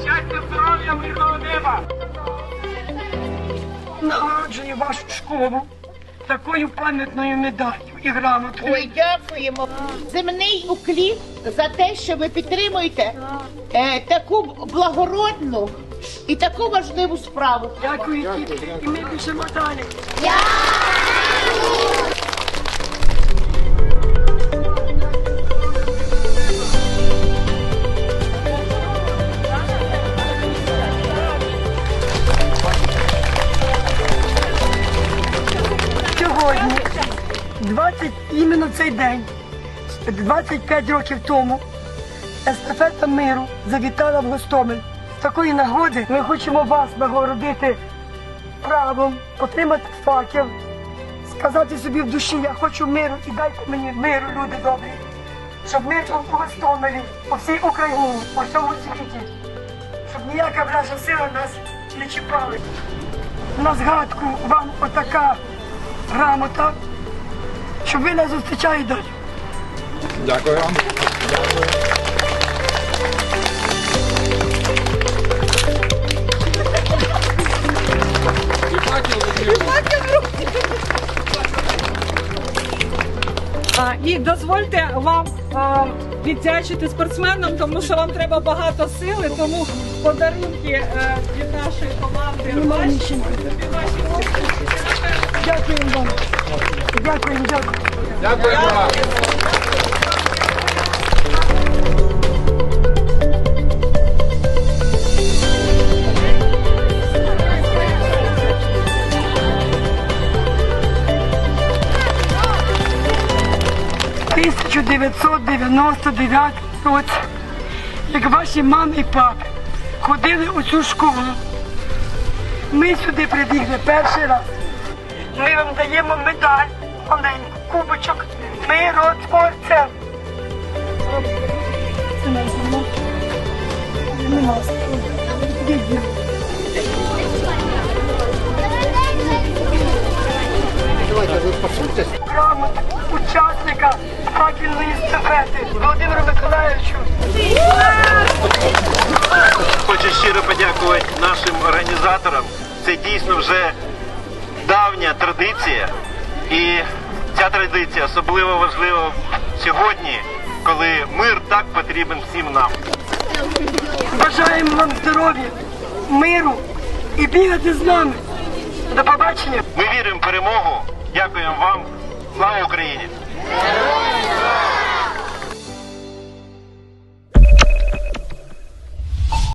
здоров'я, мирного неба. Нагороджую вашу школу такою пам'ятною медаллю і грамотою. Ой, дякуємо. Земний уклін за те, що ви підтримуєте е, таку благородну і таку важливу справу. Дякую, дітки. І ми біжимо далі. Сьогодні, 20, іменно цей день, 25 років тому, естафета миру завітала в Гостомель. З такої нагоди ми хочемо вас нагородити правом, отримати факел, сказати собі в душі, я хочу миру і дайте мені миру, люди добрі. Щоб мир був у Гостомелі, по всій Україні, по всьому світі, щоб ніяка вража сила нас не чіпала. На згадку вам отака грамота, щоб ви нас зустрічали далі. Дякую вам. А, І дозвольте вам а, віддячити спортсменам, тому що вам треба багато сили, тому подарунки е, від нашої команди. ваші, ваші Дякую вам. Дякую, дякую. Дякую вам. В 1999 році, як ваші мами і папи ходили у цю школу, ми сюди прибігли перший раз. Ми вам даємо медаль, маленьку, кубочок замок. Нема. Грамота учасника факельної естафети Володимиру Миколаївичу. Хочу щиро подякувати нашим організаторам. Це дійсно вже давня традиція. І ця традиція особливо важлива сьогодні, коли мир так потрібен всім нам. Бажаємо вам здоров'я, миру і бігати з нами. До побачення. Ми віримо в перемогу. Дякуємо вам. Слава Україні!